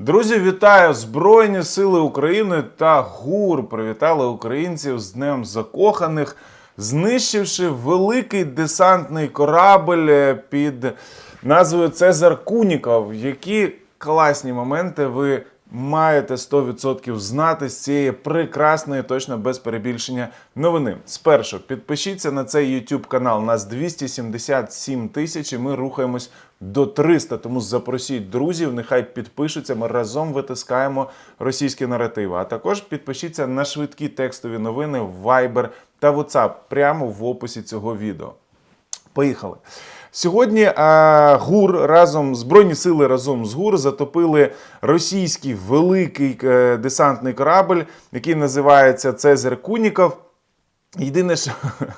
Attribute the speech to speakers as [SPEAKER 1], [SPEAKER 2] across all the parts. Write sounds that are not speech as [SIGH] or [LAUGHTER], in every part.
[SPEAKER 1] Друзі, вітаю! Збройні Сили України та ГУР привітали українців з Днем Закоханих, знищивши великий десантний корабль е, під назвою Цезар Куніков. Які класні моменти ви маєте 100% знати з цієї прекрасної, точно без перебільшення новини. Спершу підпишіться на цей YouTube канал. Нас 277 тисяч, і ми рухаємось до 300. Тому запросіть друзів, нехай підпишуться. Ми разом витискаємо російські наративи. А також підпишіться на швидкі текстові новини Viber та WhatsApp прямо в описі цього відео. Поїхали. Сьогодні е, ГУР разом Збройні сили разом з ГУР затопили російський великий е, десантний корабль, який називається Цезар Куніков. Єдине, що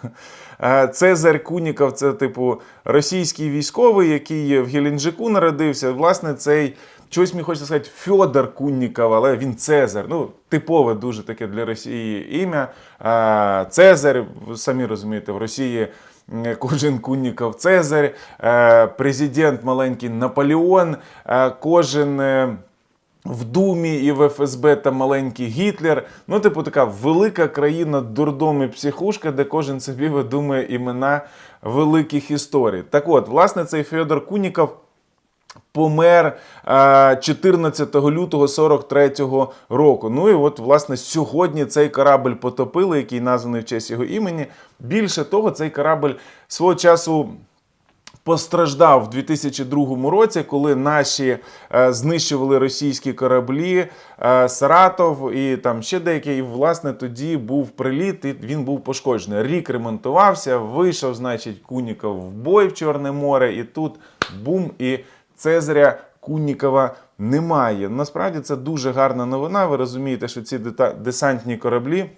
[SPEAKER 1] [LAUGHS] е, Цезар Куніков це, типу, російський військовий, який в Геленджику народився. Власне, цей чогось мені хочеться сказати Фьодор Кунніков, але він Цезар. Ну, типове дуже таке для Росії ім'я. Е, Цезар, ви самі розумієте, в Росії. Кожен Кунніков Цезар, е, президент маленький Наполеон, кожен в Думі і в ФСБ там маленький Гітлер. Ну, типу, така велика країна дурдом і психушка, де кожен собі видумує імена великих історій. Так от, власне, цей Федор Куніков помер е, 14 лютого 43-го року. Ну і от, власне, сьогодні цей корабль потопили, який названий в честь його імені. Більше того, цей корабль свого часу. Постраждав в 2002 році, коли наші е, знищували російські кораблі е, Саратов і там ще деякі. Власне тоді був приліт, і він був пошкоджений. Рік ремонтувався, вийшов, значить, Куніков в бой в Чорне море, і тут бум, і Цезаря Куннікова немає. Насправді це дуже гарна новина. Ви розумієте, що ці десантні кораблі.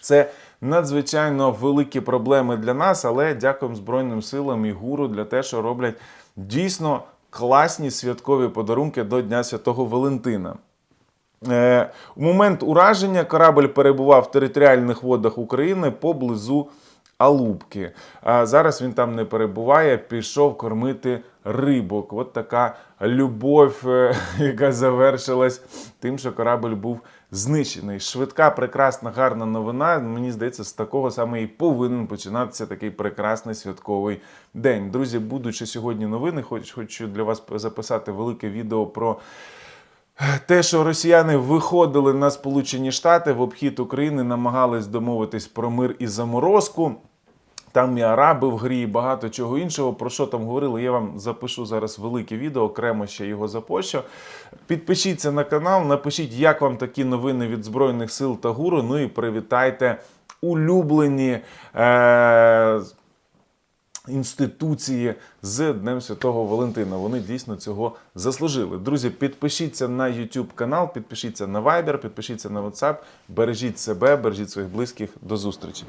[SPEAKER 1] Це надзвичайно великі проблеми для нас, але дякуємо Збройним силам і гуру для те, що роблять дійсно класні святкові подарунки до Дня Святого Валентина. Е, у момент ураження корабль перебував в територіальних водах України поблизу Алубки. А зараз він там не перебуває, пішов кормити рибок. От така любов, е, [LAUGHS] яка завершилась тим, що корабль був знищений. Швидка, прекрасна, гарна новина. Мені здається, з такого саме і повинен починатися такий прекрасний святковий день. Друзі, будучи сьогодні новини, хоч- хочу для вас записати велике відео про. Те, що росіяни виходили на Сполучені Штати в обхід України, намагались домовитись про мир і заморозку. Там і араби в грі, і багато чого іншого. Про що там говорили? Я вам запишу зараз велике відео, окремо ще його запощу. Підпишіться на канал, напишіть, як вам такі новини від Збройних сил та гуру. Ну і привітайте улюблені. Е- інституції з Днем Святого Валентина. Вони дійсно цього заслужили. Друзі, підпишіться на YouTube канал, підпишіться на Viber, підпишіться на WhatsApp. Бережіть себе, бережіть своїх близьких. До зустрічі.